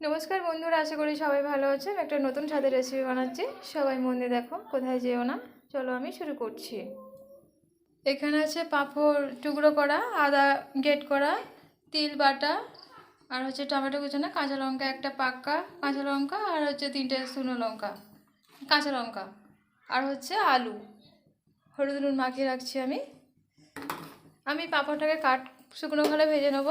নমস্কার বন্ধুরা, আশা করি সবাই ভালো আছেন। একটা নতুন স্বাদের রেসিপি বানাচ্ছি। সবাই মন দিয়ে দেখো, কোথায় যেও না। চলো আমি শুরু করছি। এখানে আছে পাঁপড় টুকরো করা, আদা গেট করা, তিল বাটা, আর হচ্ছে টমেটো কুচানো, কাঁচা লঙ্কা একটা পাক্কা, কাঁচা লঙ্কা, আর হচ্ছে তিনটে শুকনো লঙ্কা, কাঁচা লঙ্কা, আর হচ্ছে আলু। হলুদ নুন মাখিয়ে রাখছি আমি। আমি পাঁপড়টাকে কাট, শুকনো খোলা ভেজে নেব।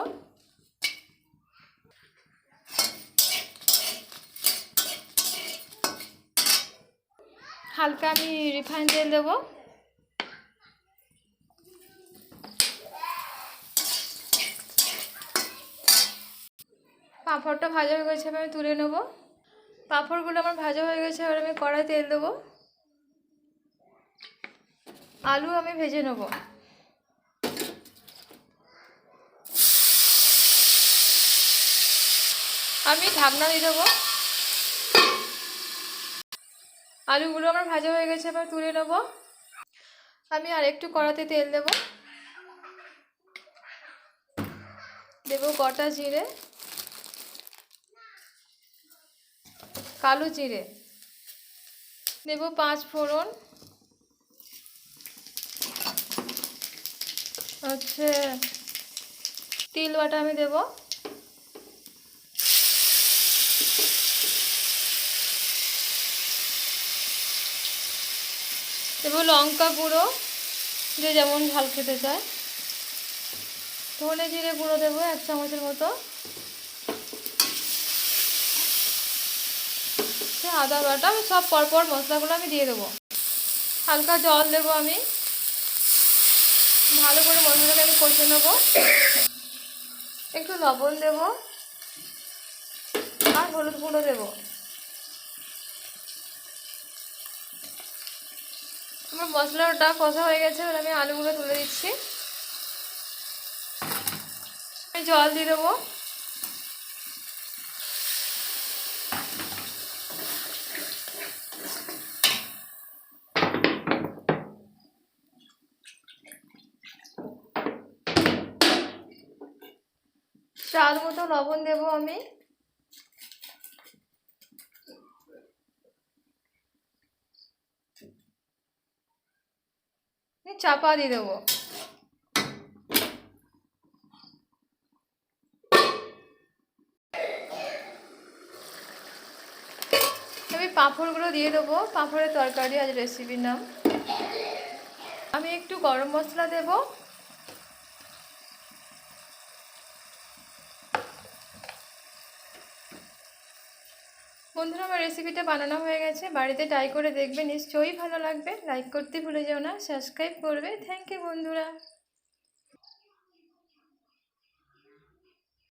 হালকা আমি রিফাইন তেল দেবো। পাঁপড়টা ভাজা হয়ে গেছে আমি তুলে নেব। পাঁপড়গুলো আমার ভাজা হয়ে গেছে, এবার আমি কড়াই তেল দেবো। আলু আমি ভেজে নেব। আমি ঢাকনা দিয়ে দেবো। আলুগুলো আমার ভাজা হয়ে গেছে, এবার তুলে নেব। আমি আর একটু কড়াতে তেল দেব। দেব গোটা জিরে, কালো জিরে। দেব পাঁচ ফোড়ন। হচ্ছে তিল বাটা আমি দেবো। দেবো লঙ্কা গুঁড়ো যে যেমন ঝাল খেতে চায়। ধনে জিরে গুঁড়ো দেবো এক চামচের মতো। আদা বাটা আমি সব পরপর মশলাগুলো আমি দিয়ে দেবো। হালকা জল দেবো আমি। ভালো করে মশলাটাকে আমি কষে নেব। একটু লবণ দেবো। আর হলুদ গুঁড়ো দেবো। আমার মশলাটা কষা হয়ে গেছে, এবার আমি আলুগুলো তুলে দিচ্ছি। আমি জল দিয়ে দেবো। স্বাদ মতো লবণ দেবো আমি। চাপা দিয়ে দেবো। আমি পাঁপড়গুলো দিয়ে দেবো। পাঁপড়ের তরকারি আজ রেসিপির নাম। আমি একটু গরম মশলা দেব। বন্ধুরা, আমার রেসিপিটা বানানো হয়ে গেছে। বাড়িতে ট্রাই করে দেখবে। নিশ্চয়ই ভালো লাগবে। লাইক করতে ভুলে যেও না। সাবস্ক্রাইব করবে। থ্যাংক ইউ বন্ধুরা।